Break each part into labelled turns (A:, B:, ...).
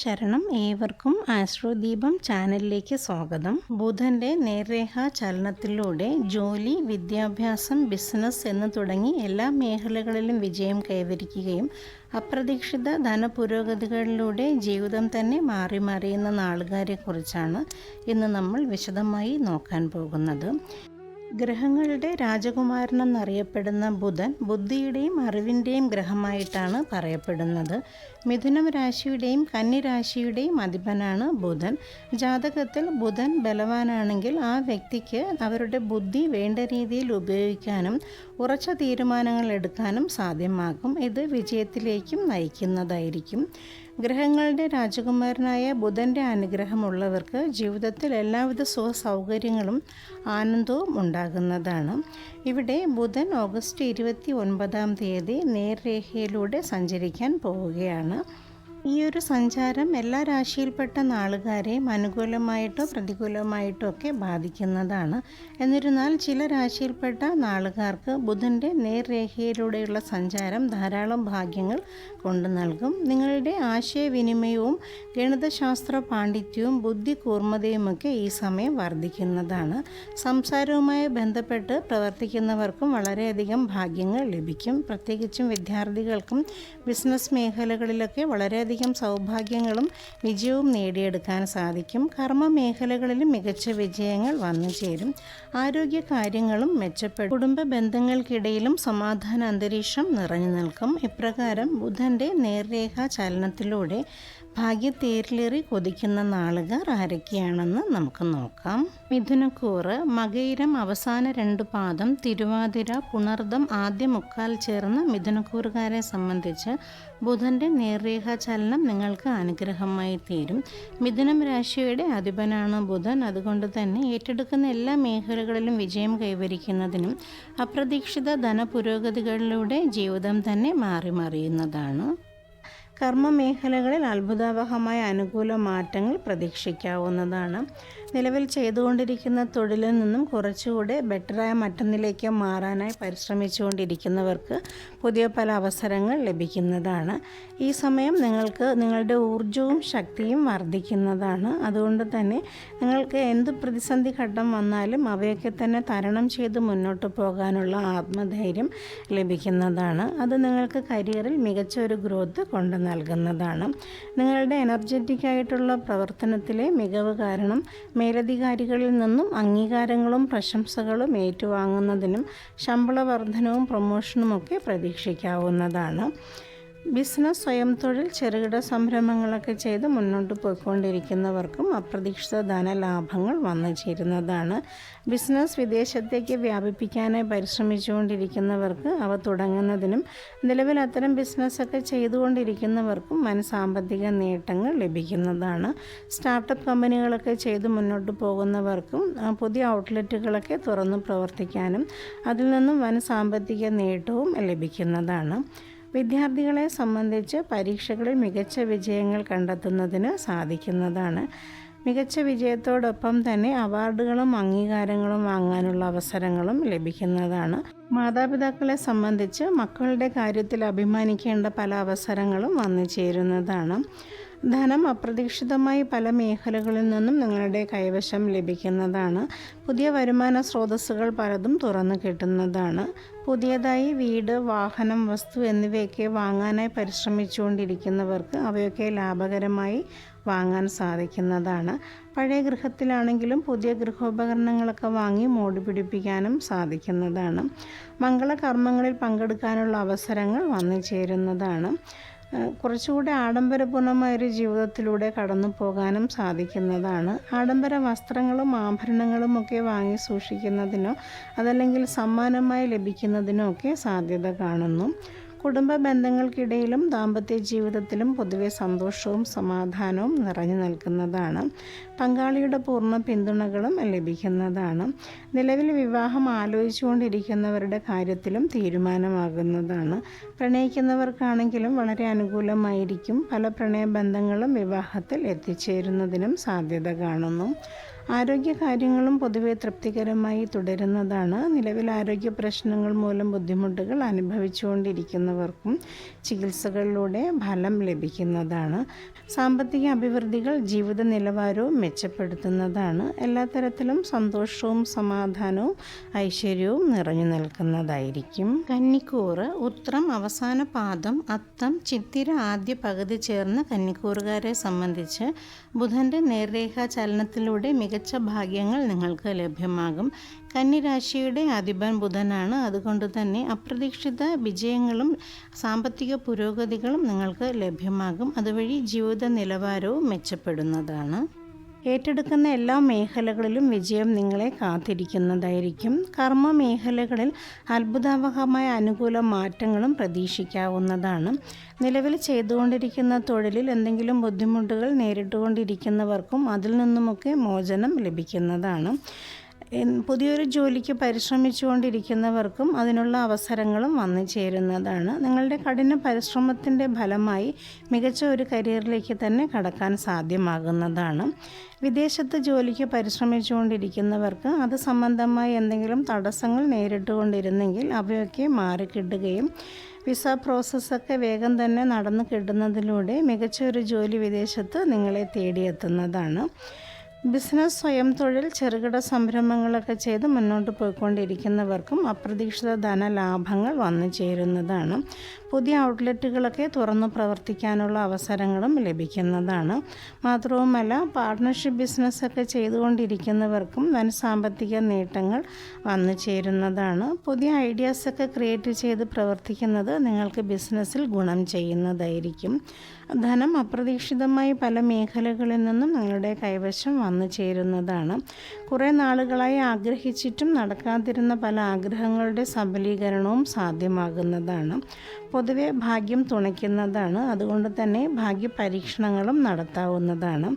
A: ശരണം ഏവർക്കും ആശ്രോദീപം ചാനലിലേക്ക് സ്വാഗതം. ബുധന്റെ നേർരേഖ ചലനത്തിലൂടെ ജോലി വിദ്യാഭ്യാസം ബിസിനസ് എന്ന് തുടങ്ങി എല്ലാ മേഖലകളിലും വിജയം കൈവരിക്കുകയും അപ്രതീക്ഷിത ധനപുരോഗതികളിലൂടെ ജീവിതം തന്നെ മാറി മറിയുന്ന നാളുകാരെക്കുറിച്ചാണ് ഇന്ന് നമ്മൾ വിശദമായി നോക്കാൻ പോകുന്നത്. ഗ്രഹങ്ങളുടെ രാജകുമാരൻ രാജകുമാരനെന്നറിയപ്പെടുന്ന ബുധൻ ബുദ്ധിയുടെയും അറിവിന്റെയും ഗ്രഹമായിട്ടാണ് പറയപ്പെടുന്നത്. മിഥുനം രാശിയുടെയും കന്നിരാശിയുടെയും അധിപനാണ് ബുധൻ. ജാതകത്തിൽ ബുധൻ ബലവാനാണെങ്കിൽ ആ വ്യക്തിക്ക് അവരുടെ ബുദ്ധി വേണ്ട രീതിയിൽ ഉപയോഗിക്കാനും ഉറച്ച തീരുമാനങ്ങൾ എടുക്കാനും സാധ്യമാകും. ഇത് വിജയത്തിലേക്കും നയിക്കുന്നതായിരിക്കും. ഗ്രഹങ്ങളുടെ രാജകുമാരനായ ബുധന്റെ അനുഗ്രഹമുള്ളവർക്ക് ജീവിതത്തിൽ എല്ലാവിധ സുഖ സൗകര്യങ്ങളും ആനന്ദവും ഉണ്ടാകുന്നതാണ്. ഇവിടെ ബുധൻ ഓഗസ്റ്റ് ഇരുപത്തി ഒൻപതാം തീയതി നേർരേഖയിലൂടെ സഞ്ചരിക്കാൻ പോവുകയാണ്. ഈ ഒരു സഞ്ചാരം എല്ലാ രാശിയിൽപ്പെട്ട നാളുകാരെയും അനുകൂലമായിട്ടോ പ്രതികൂലമായിട്ടോ ഒക്കെ ബാധിക്കുന്നതാണ്. എന്നിരുന്നാൽ ചില രാശിയിൽപ്പെട്ട നാളുകാർക്ക് ബുധന്റെ നേർരേഖയിലൂടെയുള്ള സഞ്ചാരം ധാരാളം ഭാഗ്യങ്ങൾ കൊണ്ടു നൽകും. നിങ്ങളുടെ ആശയവിനിമയവും ഗണിതശാസ്ത്ര പാണ്ഡിത്യവും ബുദ്ധി കൂർമ്മതയുമൊക്കെ ഈ സമയം വർദ്ധിക്കുന്നതാണ്. സംസാരവുമായി ബന്ധപ്പെട്ട് പ്രവർത്തിക്കുന്നവർക്കും വളരെയധികം ഭാഗ്യങ്ങൾ ലഭിക്കും. പ്രത്യേകിച്ചും വിദ്യാർത്ഥികൾക്കും ബിസിനസ് മേഖലകളിലൊക്കെ വളരെയധികം സൗഭാഗ്യങ്ങളും വിജയവും നേടിയെടുക്കാൻ സാധിക്കും. കർമ്മ മേഖലകളിലും മികച്ച വിജയങ്ങൾ വന്നു ചേരും ആരോഗ്യ കാര്യങ്ങളും മെച്ചപ്പെടും കുടുംബ ബന്ധങ്ങൾക്കിടയിലും സമാധാന അന്തരീക്ഷം നിറഞ്ഞു നിൽക്കും. ഇപ്രകാരം ബുധന്റെ നേർരേഖ ചലനത്തിലൂടെ ഭാഗ്യത്തേരിലേറി കൊതിക്കുന്ന നാളുകാർ ആരൊക്കെയാണെന്ന് നമുക്ക് നോക്കാം. മിഥുനക്കൂറ് മകയിരം അവസാന രണ്ട് പാദം തിരുവാതിര പുണർദം ആദ്യ മുക്കാൽ ചേർന്ന മിഥുനക്കൂറുകാരെ സംബന്ധിച്ച് ബുധന്റെ നേർരേഖ ചലനം നിങ്ങൾക്ക് അനുഗ്രഹമായി തീരും. മിഥുനം രാശിയുടെ അധിപനാണ് ബുധൻ. അതുകൊണ്ട് തന്നെ ഏറ്റെടുക്കുന്ന എല്ലാ മേഖലകളിലും വിജയം കൈവരിക്കുന്നതിനും അപ്രതീക്ഷിത ധനപുരോഗതികളിലൂടെ ജീവിതം തന്നെ മാറി മറിയുന്നതാണ്. കർമ്മ മേഖലകളിൽ അത്ഭുതാവഹമായ അനുകൂല മാറ്റങ്ങൾ പ്രതീക്ഷിക്കാവുന്നതാണ്. നിലവിൽ ചെയ്തുകൊണ്ടിരിക്കുന്ന തൊഴിലിൽ നിന്നും കുറച്ചുകൂടെ ബെറ്ററായ മറ്റൊന്നിലേക്ക് മാറാനായി പരിശ്രമിച്ചുകൊണ്ടിരിക്കുന്നവർക്ക് പുതിയ പല അവസരങ്ങൾ ലഭിക്കുന്നതാണ്. ഈ സമയം നിങ്ങൾക്ക് നിങ്ങളുടെ ഊർജവും ശക്തിയും വർദ്ധിക്കുന്നതാണ്. അതുകൊണ്ട് തന്നെ നിങ്ങൾക്ക് എന്ത് പ്രതിസന്ധി ഘട്ടം വന്നാലും അവയൊക്കെ തന്നെ തരണം ചെയ്ത് മുന്നോട്ട് പോകാനുള്ള ആത്മധൈര്യം ലഭിക്കുന്നതാണ്. അത് നിങ്ങൾക്ക് കരിയറിൽ മികച്ച ഒരു ഗ്രോത്ത് കൊണ്ടു നൽകുന്നതാണ്. നിങ്ങളുടെ എനർജറ്റിക് ആയിട്ടുള്ള പ്രവർത്തനത്തിലെ മികവ് കാരണം മേലധികാരികളിൽ നിന്നും അംഗീകാരങ്ങളും പ്രശംസകളും ഏറ്റുവാങ്ങുന്നതിനും ശമ്പള വർധനവും പ്രൊമോഷനുമൊക്കെ പ്രതീക്ഷിക്കാവുന്നതാണ്. ബിസിനസ് സ്വയം തൊഴിൽ ചെറുകിട സംരംഭങ്ങളൊക്കെ ചെയ്ത് മുന്നോട്ട് പോയിക്കൊണ്ടിരിക്കുന്നവർക്കും അപ്രതീക്ഷിത ധനലാഭങ്ങൾ വന്നു ചേരുന്നതാണ്. ബിസിനസ് വിദേശത്തേക്ക് വ്യാപിപ്പിക്കാനായി പരിശ്രമിച്ചുകൊണ്ടിരിക്കുന്നവർക്ക് അവ തുടങ്ങുന്നതിനും നിലവിൽ അത്തരം ബിസിനസ്സൊക്കെ ചെയ്തുകൊണ്ടിരിക്കുന്നവർക്കും വൻ സാമ്പത്തിക നേട്ടങ്ങൾ ലഭിക്കുന്നതാണ്. സ്റ്റാർട്ടപ്പ് കമ്പനികളൊക്കെ ചെയ്ത് മുന്നോട്ട് പോകുന്നവർക്കും പുതിയ ഔട്ട്ലെറ്റുകളൊക്കെ തുറന്നു പ്രവർത്തിക്കാനും അതിൽ നിന്നും വൻ സാമ്പത്തിക നേട്ടവും ലഭിക്കുന്നതാണ്. വിദ്യാർത്ഥികളെ സംബന്ധിച്ച് പരീക്ഷകളിൽ മികച്ച വിജയങ്ങൾ കണ്ടെത്തുന്നതിന് സാധിക്കുന്നതാണ്. മികച്ച വിജയത്തോടൊപ്പം തന്നെ അവാർഡുകളും അംഗീകാരങ്ങളും വാങ്ങാനുള്ള അവസരങ്ങളും ലഭിക്കുന്നതാണ്. മാതാപിതാക്കളെ സംബന്ധിച്ച് മക്കളുടെ കാര്യത്തിൽ അഭിമാനിക്കേണ്ട പല അവസരങ്ങളും വന്നു ചേരുന്നതാണ്. ധനം അപ്രതീക്ഷിതമായി പല മേഖലകളിൽ നിന്നും നിങ്ങളുടെ കൈവശം ലഭിക്കുന്നതാണ്. പുതിയ വരുമാന സ്രോതസ്സുകൾ പലതും തുറന്നു കിട്ടുന്നതാണ്. പുതിയതായി വീട് വാഹനം വസ്തു എന്നിവയൊക്കെ വാങ്ങാനായി പരിശ്രമിച്ചുകൊണ്ടിരിക്കുന്നവർക്ക് അവയൊക്കെ ലാഭകരമായി വാങ്ങാൻ സാധിക്കുന്നതാണ്. പഴയ ഗൃഹത്തിലാണെങ്കിലും പുതിയ ഗൃഹോപകരണങ്ങളൊക്കെ വാങ്ങി മോടി പിടിപ്പിക്കാനും സാധിക്കുന്നതാണ്. മംഗളകർമ്മങ്ങളിൽ പങ്കെടുക്കാനുള്ള അവസരങ്ങൾ വന്നു ചേരുന്നതാണ്. കുറച്ചുകൂടി ആഡംബരപൂർണമായൊരു ജീവിതത്തിലൂടെ കടന്നു പോകാനും സാധിക്കുന്നതാണ്. ആഡംബര വസ്ത്രങ്ങളും ആഭരണങ്ങളും ഒക്കെ വാങ്ങി സൂക്ഷിക്കുന്നതിനോ അതല്ലെങ്കിൽ സമ്മാനമായി ലഭിക്കുന്നതിനോ ഒക്കെ സാധ്യത കാണുന്നു. കുടുംബ ബന്ധങ്ങൾക്കിടയിലും ദാമ്പത്യ ജീവിതത്തിലും പൊതുവെ സന്തോഷവും സമാധാനവും നിറഞ്ഞു നിൽക്കുന്നതാണ്. പങ്കാളിയുടെ പൂർണ പിന്തുണകളും ലഭിക്കുന്നതാണ്. നിലവിൽ വിവാഹം ആലോചിച്ചുകൊണ്ടിരിക്കുന്നവരുടെ കാര്യത്തിലും തീരുമാനമാകുന്നതാണ്. പ്രണയിക്കുന്നവർക്കാണെങ്കിലും വളരെ അനുകൂലമായിരിക്കും. പല പ്രണയബന്ധങ്ങളും വിവാഹത്തിൽ എത്തിച്ചേരുന്നതിനും സാധ്യത കാണുന്നു. ആരോഗ്യകാര്യങ്ങളും പൊതുവെ തൃപ്തികരമായി തുടരുന്നതാണ്. നിലവിൽ ആരോഗ്യ പ്രശ്നങ്ങൾ മൂലം ബുദ്ധിമുട്ടുകൾ അനുഭവിച്ചുകൊണ്ടിരിക്കുന്നവർക്കും ചികിത്സകളിലൂടെ ഫലം ലഭിക്കുന്നതാണ്. സാമ്പത്തിക അഭിവൃദ്ധികൾ ജീവിത നിലവാരവും മെച്ചപ്പെടുത്തുന്നതാണ്. എല്ലാ തരത്തിലും സന്തോഷവും സമാധാനവും ഐശ്വര്യവും നിറഞ്ഞു നിൽക്കുന്നതായിരിക്കും. കന്നിക്കൂറ് ഉത്രം അവസാന പാദം അത്തം ചിത്തിര ആദ്യ പകുതി ചേർന്ന് കന്നിക്കൂറുകാരെ സംബന്ധിച്ച് ബുധന്റെ നേർരേഖാ ചലനത്തിലൂടെ മികച്ച ഭാഗ്യങ്ങൾ നിങ്ങൾക്ക് ലഭ്യമാകും. കന്നിരാശിയുടെ അധിപൻ ബുധനാണ്. അതുകൊണ്ട് തന്നെ അപ്രതീക്ഷിത വിജയങ്ങളും സാമ്പത്തിക പുരോഗതികളും നിങ്ങൾക്ക് ലഭ്യമാകും. അതുവഴി ജീവിത നിലവാരവും മെച്ചപ്പെടുന്നതാണ്. ഏറ്റെടുക്കുന്ന എല്ലാ മേഖലകളിലും വിജയം നിങ്ങളെ കാത്തിരിക്കുന്നതായിരിക്കും. കർമ്മ മേഖലകളിൽ അത്ഭുതാവഹമായ അനുകൂല മാറ്റങ്ങളും പ്രതീക്ഷിക്കാവുന്നതാണ്. നിലവിൽ ചെയ്തുകൊണ്ടിരിക്കുന്ന തൊഴിലിൽ എന്തെങ്കിലും ബുദ്ധിമുട്ടുകൾ നേരിട്ടുകൊണ്ടിരിക്കുന്നവർക്കും അതിൽ നിന്നുമൊക്കെ മോചനം ലഭിക്കുന്നതാണ്. പുതിയൊരു ജോലിക്ക് പരിശ്രമിച്ചുകൊണ്ടിരിക്കുന്നവർക്കും അതിനുള്ള അവസരങ്ങളും വന്നു ചേരുന്നതാണ്. നിങ്ങളുടെ കഠിന പരിശ്രമത്തിന്റെ ഫലമായി മികച്ച ഒരു കരിയറിലേക്ക് തന്നെ കടക്കാൻ സാധ്യമാകുന്നതാണ്. വിദേശത്ത് ജോലിക്ക് പരിശ്രമിച്ചുകൊണ്ടിരിക്കുന്നവർക്ക് അത് സംബന്ധമായി എന്തെങ്കിലും തടസ്സങ്ങൾ നേരിട്ടുകൊണ്ടിരുന്നെങ്കിൽ അവയൊക്കെ മാറിക്കിട്ടുകയും വിസ പ്രോസസ്സൊക്കെ വേഗം തന്നെ നടന്നു കിട്ടുന്നതിലൂടെ മികച്ച ഒരു ജോലി വിദേശത്ത് നിങ്ങളെ തേടിയെത്തുന്നതാണ്. ബിസിനസ് സ്വയം തൊഴിൽ ചെറുകിട സംരംഭങ്ങളൊക്കെ ചെയ്ത് മുന്നോട്ട് പോയിക്കൊണ്ടിരിക്കുന്നവർക്കും അപ്രതീക്ഷിത ധനലാഭങ്ങൾ വന്നു ചേരുന്നതാണ്. പുതിയ ഔട്ട്ലെറ്റുകളൊക്കെ തുറന്നു പ്രവർത്തിക്കാനുള്ള അവസരങ്ങളും ലഭിക്കുന്നതാണ്. മാത്രവുമല്ല പാർട്ട്ണർഷിപ്പ് ബിസിനസ്സൊക്കെ ചെയ്തുകൊണ്ടിരിക്കുന്നവർക്കും വൻ സാമ്പത്തിക നേട്ടങ്ങൾ വന്നു ചേരുന്നതാണ്. പുതിയ ഐഡിയാസൊക്കെ ക്രിയേറ്റ് ചെയ്ത് പ്രവർത്തിക്കുന്നത് നിങ്ങൾക്ക് ബിസിനസ്സിൽ ഗുണം ചെയ്യുന്നതായിരിക്കും. ധനം അപ്രതീക്ഷിതമായി പല മേഖലകളിൽ നിന്നും നിങ്ങളുടെ കൈവശം വന്നു ചേരുന്നതാണ്. കുറേ നാളുകളായി ആഗ്രഹിച്ചിട്ടും നടക്കാതിരുന്ന പല ആഗ്രഹങ്ങളുടെ സബലീകരണവും സാധ്യമാകുന്നതാണ്. പൊതുവെ ഭാഗ്യം തുണയ്ക്കുന്നതാണ്. അതുകൊണ്ട് തന്നെ ഭാഗ്യ പരീക്ഷണങ്ങളും നടത്താവുന്നതാണ്.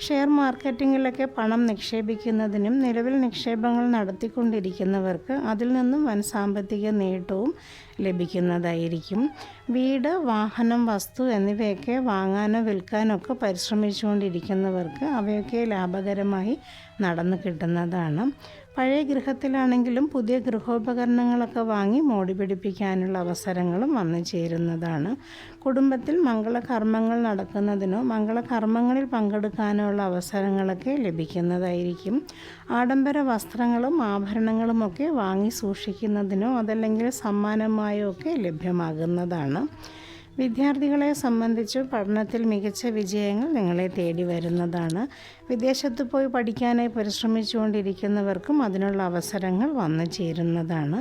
A: ഷെയർ മാർക്കറ്റിങ്ങിലൊക്കെ പണം നിക്ഷേപിക്കുന്നതിനും നിലവിൽ നിക്ഷേപങ്ങൾ നടത്തിക്കൊണ്ടിരിക്കുന്നവർക്ക് അതിൽ നിന്നും വൻ സാമ്പത്തിക നേട്ടവും ലഭിക്കുന്നതായിരിക്കും. വീട് വാഹനം വസ്തു എന്നിവയൊക്കെ വാങ്ങാനോ വിൽക്കാനോ ഒക്കെ പരിശ്രമിച്ചുകൊണ്ടിരിക്കുന്നവർക്ക് അവയൊക്കെ ലാഭകരമായി നടന്നു കിട്ടുന്നതാണ്. പഴയ ഗൃഹത്തിലാണെങ്കിലും പുതിയ ഗൃഹോപകരണങ്ങളൊക്കെ വാങ്ങി മോടി പിടിപ്പിക്കാനുള്ള അവസരങ്ങളും വന്നു ചേരുന്നതാണ്. കുടുംബത്തിൽ മംഗളകർമ്മങ്ങൾ നടക്കുന്നതിനോ മംഗളകർമ്മങ്ങളിൽ പങ്കെടുക്കാനോ ഉള്ള അവസരങ്ങളൊക്കെ ലഭിക്കുന്നതായിരിക്കും. ആഡംബര വസ്ത്രങ്ങളും ആഭരണങ്ങളുമൊക്കെ വാങ്ങി സൂക്ഷിക്കുന്നതിനോ അതല്ലെങ്കിൽ സമ്മാനമായോ ഒക്കെ ലഭ്യമാകുന്നതാണ്. വിദ്യാർത്ഥികളെ സംബന്ധിച്ച് പഠനത്തിൽ മികച്ച വിജയങ്ങൾ നിങ്ങളെ തേടി വരുന്നതാണ്. വിദേശത്ത് പോയി പഠിക്കാനായി പരിശ്രമിച്ചുകൊണ്ടിരിക്കുന്നവർക്കും അതിനുള്ള അവസരങ്ങൾ വന്നു ചേരുന്നതാണ്.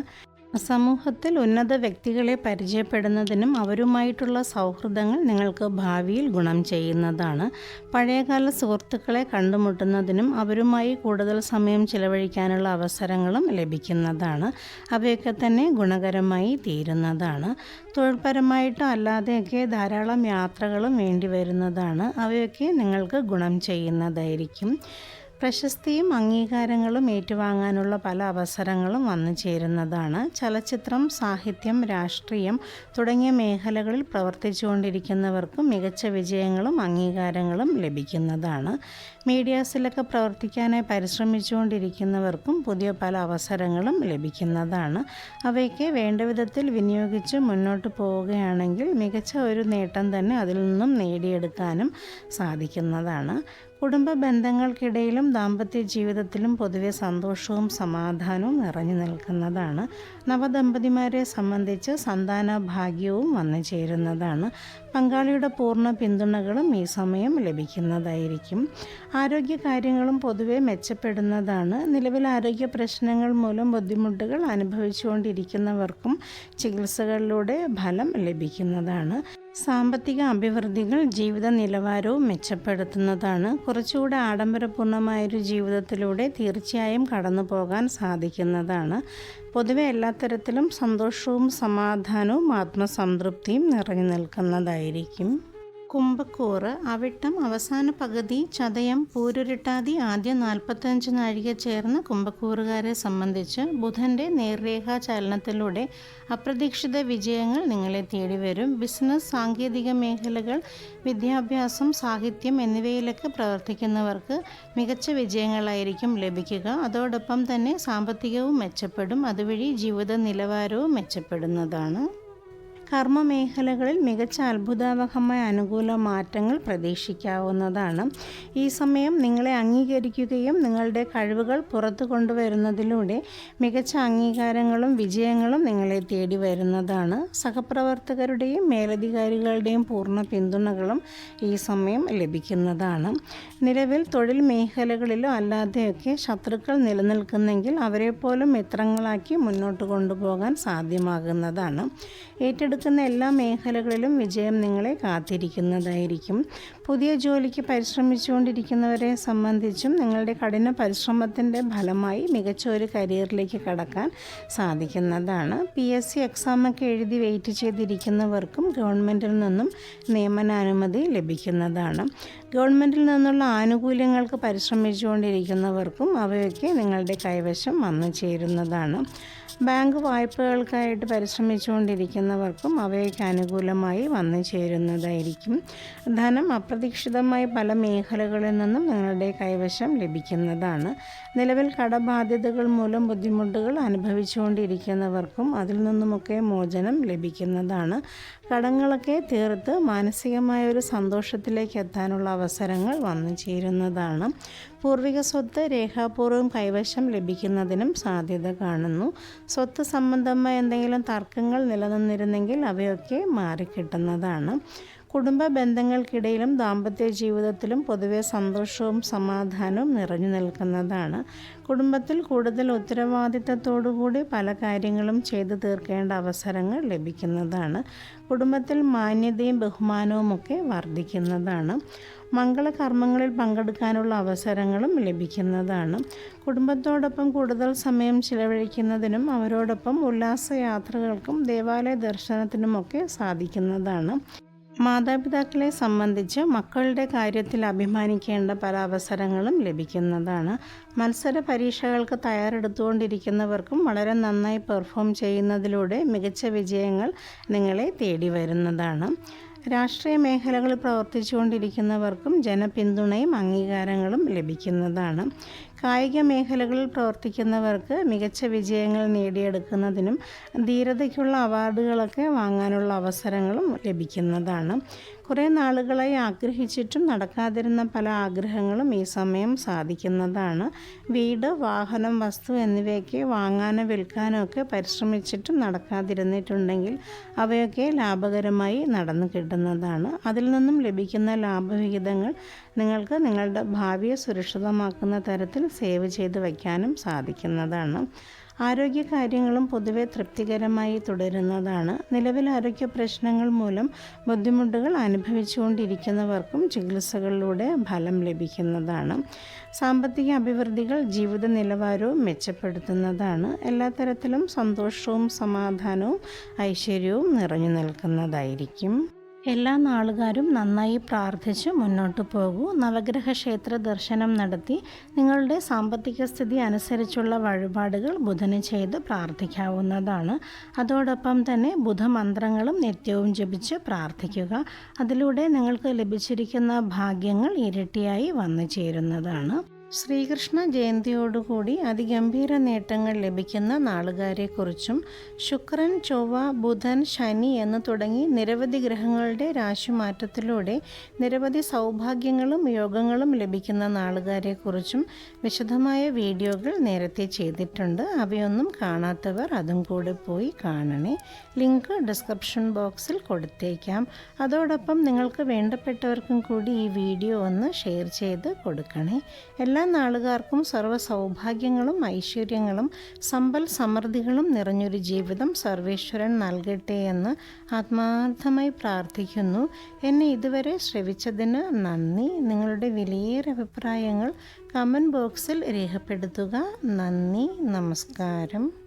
A: സമൂഹത്തിൽ ഉന്നത വ്യക്തികളെ പരിചയപ്പെടുന്നതിനും അവരുമായിട്ടുള്ള സൗഹൃദങ്ങൾ നിങ്ങൾക്ക് ഭാവിയിൽ ഗുണം ചെയ്യുന്നതാണ്. പഴയകാല സുഹൃത്തുക്കളെ കണ്ടുമുട്ടുന്നതിനും അവരുമായി കൂടുതൽ സമയം ചിലവഴിക്കാനുള്ള അവസരങ്ങളും ലഭിക്കുന്നതാണ്. അവയൊക്കെ തന്നെ ഗുണകരമായി തീരുന്നതാണ്. തൊഴിൽപരമായിട്ടോ അല്ലാതെയൊക്കെ ധാരാളം യാത്രകളും വേണ്ടി വരുന്നതാണ് അവയൊക്കെ നിങ്ങൾക്ക് ഗുണം ചെയ്യുന്നതായിരിക്കും. പ്രശസ്തിയും അംഗീകാരങ്ങളും ഏറ്റുവാങ്ങാനുള്ള പല അവസരങ്ങളും വന്നു ചേരുന്നതാണ്. ചലച്ചിത്രം സാഹിത്യം രാഷ്ട്രീയം തുടങ്ങിയ മേഖലകളിൽ പ്രവർത്തിച്ചുകൊണ്ടിരിക്കുന്നവർക്ക് മികച്ച വിജയങ്ങളും അംഗീകാരങ്ങളും ലഭിക്കുന്നതാണ്. മീഡിയാസിലൊക്കെ പ്രവർത്തിക്കാനായി പരിശ്രമിച്ചുകൊണ്ടിരിക്കുന്നവർക്കും പുതിയ പല അവസരങ്ങളും ലഭിക്കുന്നതാണ്. അവയ്ക്ക് വേണ്ട വിധത്തിൽ വിനിയോഗിച്ച് മുന്നോട്ട് പോവുകയാണെങ്കിൽ മികച്ച ഒരു നേട്ടം തന്നെ അതിൽ നിന്നും നേടിയെടുക്കാനും സാധിക്കുന്നതാണ്. കുടുംബ ബന്ധങ്ങൾക്കിടയിലും ദാമ്പത്യ ജീവിതത്തിലും പൊതുവെ സന്തോഷവും സമാധാനവും നിറഞ്ഞു നിൽക്കുന്നതാണ്. നവദമ്പതിമാരെ സംബന്ധിച്ച് സന്താന ഭാഗ്യവും വന്നു ചേരുന്നതാണ്. പങ്കാളിയുടെ പൂർണ പിന്തുണകളും ഈ സമയം ലഭിക്കുന്നതായിരിക്കും. ആരോഗ്യ കാര്യങ്ങളും പൊതുവെ മെച്ചപ്പെടുന്നതാണ്. നിലവിൽ ആരോഗ്യ പ്രശ്നങ്ങൾ മൂലം ബുദ്ധിമുട്ടുകൾ അനുഭവിച്ചുകൊണ്ടിരിക്കുന്നവർക്കും ചികിത്സകളിലൂടെ ഫലം ലഭിക്കുന്നതാണ്. സാമ്പത്തിക അഭിവൃദ്ധികൾ ജീവിത നിലവാരവും മെച്ചപ്പെടുത്തുന്നതാണ്. കുറച്ചുകൂടെ ആഡംബരപൂർണമായൊരു ജീവിതത്തിലൂടെ തീർച്ചയായും കടന്നു പോകാൻ സാധിക്കുന്നതാണ്. പൊതുവെ എല്ലാ തരത്തിലും സന്തോഷവും സമാധാനവും ആത്മസംതൃപ്തിയും നിറഞ്ഞു നിൽക്കുന്നതായിരിക്കും. കുംഭക്കൂറ് അവിട്ടം അവസാന പകുതി ചതയം പൂരുരുട്ടാതി ആദ്യം നാൽപ്പത്തഞ്ച് നാഴിക ചേർന്ന കുംഭക്കൂറുകാരെ സംബന്ധിച്ച് ബുധന്റെ നേർരേഖാ ചലനത്തിലൂടെ അപ്രതീക്ഷിത വിജയങ്ങൾ നിങ്ങളെ തേടി വരും. ബിസിനസ് സാങ്കേതിക മേഖലകൾ വിദ്യാഭ്യാസം സാഹിത്യം എന്നിവയിലൊക്കെ പ്രവർത്തിക്കുന്നവർക്ക് മികച്ച വിജയങ്ങളായിരിക്കും ലഭിക്കുക. അതോടൊപ്പം തന്നെ സാമ്പത്തികവും മെച്ചപ്പെടും. അതുവഴി ജീവിത നിലവാരവും മെച്ചപ്പെടുന്നതാണ്. കർമ്മമേഖലകളിൽ മികച്ച അത്ഭുതാവഹമായ അനുകൂല മാറ്റങ്ങൾ പ്രതീക്ഷിക്കാവുന്നതാണ്. ഈ സമയം നിങ്ങളെ അംഗീകരിക്കുകയും നിങ്ങളുടെ കഴിവുകൾ പുറത്തു കൊണ്ടുവരുന്നതിലൂടെ മികച്ച അംഗീകാരങ്ങളും വിജയങ്ങളും നിങ്ങളെ തേടി വരുന്നതാണ്. സഹപ്രവർത്തകരുടെയും മേലധികാരികളുടെയും പൂർണ പിന്തുണകളും ഈ സമയം ലഭിക്കുന്നതാണ്. നിലവിൽ തൊഴിൽ മേഖലകളിലോ അല്ലാതെയൊക്കെ ശത്രുക്കൾ നിലനിൽക്കുന്നെങ്കിൽ അവരെ പോലും മിത്രങ്ങളാക്കി മുന്നോട്ട് കൊണ്ടുപോകാൻ സാധ്യമാകുന്നതാണ്. ഏറ്റെടുക്കുന്ന എല്ലാ മേഖലകളിലും വിജയം നിങ്ങളെ കാത്തിരിക്കുന്നതായിരിക്കും. പുതിയ ജോലിക്ക് പരിശ്രമിച്ചുകൊണ്ടിരിക്കുന്നവരെ സംബന്ധിച്ചും നിങ്ങളുടെ കഠിന പരിശ്രമത്തിന്റെ ഫലമായി മികച്ച ഒരു കരിയറിലേക്ക് കടക്കാൻ സാധിക്കുന്നതാണ്. പി എസ് സി എക്സാമൊക്കെ എഴുതി വെയിറ്റ് ചെയ്തിരിക്കുന്നവർക്കും ഗവൺമെന്റിൽ നിന്നും നിയമനാനുമതി ലഭിക്കുന്നതാണ്. ഗവൺമെന്റിൽ നിന്നുള്ള ആനുകൂല്യങ്ങൾക്ക് പരിശ്രമിച്ചുകൊണ്ടിരിക്കുന്നവർക്കും അവയൊക്കെ നിങ്ങളുടെ കൈവശം വന്നു ചേരുന്നതാണ്. ബാങ്ക് വായ്പകൾക്കായിട്ട് പരിശ്രമിച്ചുകൊണ്ടിരിക്കുന്നവർക്കും അവയ്ക്ക് അനുകൂലമായി വന്നു ചേരുന്നതായിരിക്കും. ധനം അപ്രതീക്ഷിതമായി പല മേഖലകളിൽ നിന്നും നിങ്ങളുടെ കൈവശം ലഭിക്കുന്നതാണ്. നിലവിൽ കടബാധ്യതകൾ മൂലം ബുദ്ധിമുട്ടുകൾ അനുഭവിച്ചുകൊണ്ടിരിക്കുന്നവർക്കും അതിൽ നിന്നുമൊക്കെ മോചനം ലഭിക്കുന്നതാണ്. കടങ്ങളൊക്കെ തീർത്ത് മാനസികമായ ഒരു സന്തോഷത്തിലേക്ക് എത്താനുള്ള അവസരങ്ങൾ വന്നു ചേരുന്നതാണ്. പൂർവിക സ്വത്ത് രേഖാപൂർവം കൈവശം ലഭിക്കുന്നതിനും സാധ്യത കാണുന്നു. സ്വത്ത് സംബന്ധമായ എന്തെങ്കിലും തർക്കങ്ങൾ നിലനിന്നിരുന്നെങ്കിൽ അവയൊക്കെ മാറിക്കിട്ടുന്നതാണ്. കുടുംബ ബന്ധങ്ങൾക്കിടയിലും ദാമ്പത്യ ജീവിതത്തിലും പൊതുവെ സന്തോഷവും സമാധാനവും നിറഞ്ഞു നിൽക്കുന്നതാണ്. കുടുംബത്തിൽ കൂടുതൽ ഉത്തരവാദിത്തത്തോടുകൂടി പല കാര്യങ്ങളും ചെയ്തു തീർക്കേണ്ട അവസരങ്ങൾ ലഭിക്കുന്നതാണ്. കുടുംബത്തിൽ മാന്യതയും ബഹുമാനവും ഒക്കെ വർദ്ധിക്കുന്നതാണ്. മംഗളകർമ്മങ്ങളിൽ പങ്കെടുക്കാനുള്ള അവസരങ്ങളും ലഭിക്കുന്നതാണ്. കുടുംബത്തോടൊപ്പം കൂടുതൽ സമയം ചിലവഴിക്കുന്നതിനും അവരോടൊപ്പം ഉല്ലാസയാത്രകൾക്കും ദേവാലയ ദർശനത്തിനുമൊക്കെ സാധിക്കുന്നതാണ്. മാതാപിതാക്കളെ സംബന്ധിച്ച് മക്കളുടെ കാര്യത്തിൽ അഭിമാനിക്കേണ്ട പല അവസരങ്ങളും ലഭിക്കുന്നതാണ്. മത്സര പരീക്ഷകൾക്ക് തയ്യാറെടുത്തുകൊണ്ടിരിക്കുന്നവർക്കും വളരെ നന്നായി പെർഫോം ചെയ്യുന്നതിലൂടെ മികച്ച വിജയങ്ങൾ നിങ്ങളെ തേടി വരുന്നതാണ്. രാഷ്ട്രീയ മേഖലകളിൽ പ്രവർത്തിച്ചുകൊണ്ടിരിക്കുന്നവർക്കും ജനപിന്തുണയും അംഗീകാരങ്ങളും ലഭിക്കുന്നതാണ്. കായിക മേഖലകളിൽ പ്രവർത്തിക്കുന്നവർക്ക് മികച്ച വിജയങ്ങൾ നേടിയെടുക്കുന്നതിനും ധീരതയ്ക്കുള്ള അവാർഡുകളൊക്കെ വാങ്ങാനുള്ള അവസരങ്ങളും ലഭിക്കുന്നതാണ്. കുറേ നാളുകളായി ആഗ്രഹിച്ചിട്ടും നടക്കാതിരുന്ന പല ആഗ്രഹങ്ങളും ഈ സമയം സാധിക്കുന്നതാണ്. വീട് വാഹനം വസ്തു എന്നിവയൊക്കെ വാങ്ങാനോ വിൽക്കാനോ ഒക്കെ പരിശ്രമിച്ചിട്ടും നടക്കാതിരുന്നിട്ടുണ്ടെങ്കിൽ അവയൊക്കെ ലാഭകരമായി നടന്നു കിട്ടുന്നതാണ്. അതിൽ നിന്നും ലഭിക്കുന്ന ലാഭവിഹിതങ്ങൾ നിങ്ങൾക്ക് നിങ്ങളുടെ ഭാവിയെ സുരക്ഷിതമാക്കുന്ന തരത്തിൽ സേവ് ചെയ്ത് വയ്ക്കാനും സാധിക്കുന്നതാണ്. ആരോഗ്യകാര്യങ്ങളും പൊതുവെ തൃപ്തികരമായി തുടരുന്നതാണ്. നിലവിൽ ആരോഗ്യ പ്രശ്നങ്ങൾ മൂലം ബുദ്ധിമുട്ടുകൾ അനുഭവിച്ചുകൊണ്ടിരിക്കുന്നവർക്കും ചികിത്സകളിലൂടെ ഫലം ലഭിക്കുന്നതാണ്. സാമ്പത്തിക അഭിവൃദ്ധികൾ ജീവിത നിലവാരവും മെച്ചപ്പെടുത്തുന്നതാണ്. എല്ലാ തരത്തിലും സന്തോഷവും സമാധാനവും ഐശ്വര്യവും നിറഞ്ഞു നിൽക്കുന്നതായിരിക്കും. എല്ലാ നാളുകാരും നന്നായി പ്രാർത്ഥിച്ച് മുന്നോട്ട് പോകൂ. നവഗ്രഹ ക്ഷേത്ര ദർശനം നടത്തി നിങ്ങളുടെ സാമ്പത്തിക സ്ഥിതി അനുസരിച്ചുള്ള വഴിപാടുകൾ ബുധന് ചെയ്ത് പ്രാർത്ഥിക്കാവുന്നതാണ്. അതോടൊപ്പം തന്നെ ബുധമന്ത്രങ്ങളും നിത്യവും ജപിച്ച് പ്രാർത്ഥിക്കുക. അതിലൂടെ നിങ്ങൾക്ക് ലഭിച്ചിരിക്കുന്ന ഭാഗ്യങ്ങൾ ഇരട്ടിയായി വന്നു ചേരുന്നതാണ് ശ്രീകൃഷ്ണ ജയന്തിയോടുകൂടി അതിഗംഭീര നേട്ടങ്ങൾ ലഭിക്കുന്ന നാളുകാരെക്കുറിച്ചും ശുക്രൻ ചൊവ്വ ബുധൻ ശനി എന്ന് തുടങ്ങി നിരവധി ഗ്രഹങ്ങളുടെ രാശിമാറ്റത്തിലൂടെ നിരവധി സൗഭാഗ്യങ്ങളും യോഗങ്ങളും ലഭിക്കുന്ന നാളുകാരെക്കുറിച്ചും വിശദമായ വീഡിയോകൾ നേരത്തെ ചെയ്തിട്ടുണ്ട്. അവയൊന്നും കാണാത്തവർ അതും കൂടെ പോയി കാണണേ. ലിങ്ക് ഡിസ്ക്രിപ്ഷൻ ബോക്സിൽ കൊടുത്തേക്കാം. അതോടൊപ്പം നിങ്ങൾക്ക് വേണ്ടപ്പെട്ടവർക്കും കൂടി ഈ വീഡിയോ ഒന്ന് ഷെയർ ചെയ്ത് കൊടുക്കണേ. എല്ലാ നാളുകാർക്കും സർവ സൗഭാഗ്യങ്ങളും ഐശ്വര്യങ്ങളും സമ്പൽ സമൃദ്ധികളും നിറഞ്ഞൊരു ജീവിതം സർവേശ്വരൻ നൽകട്ടെ എന്ന് ആത്മാർത്ഥമായി പ്രാർത്ഥിക്കുന്നു. എന്നെ ഇതുവരെ ശ്രവിച്ചതിന് നന്ദി. നിങ്ങളുടെ വിലയേറെ അഭിപ്രായങ്ങൾ കമന്റ് ബോക്സിൽ രേഖപ്പെടുത്തുക. നന്ദി. നമസ്കാരം.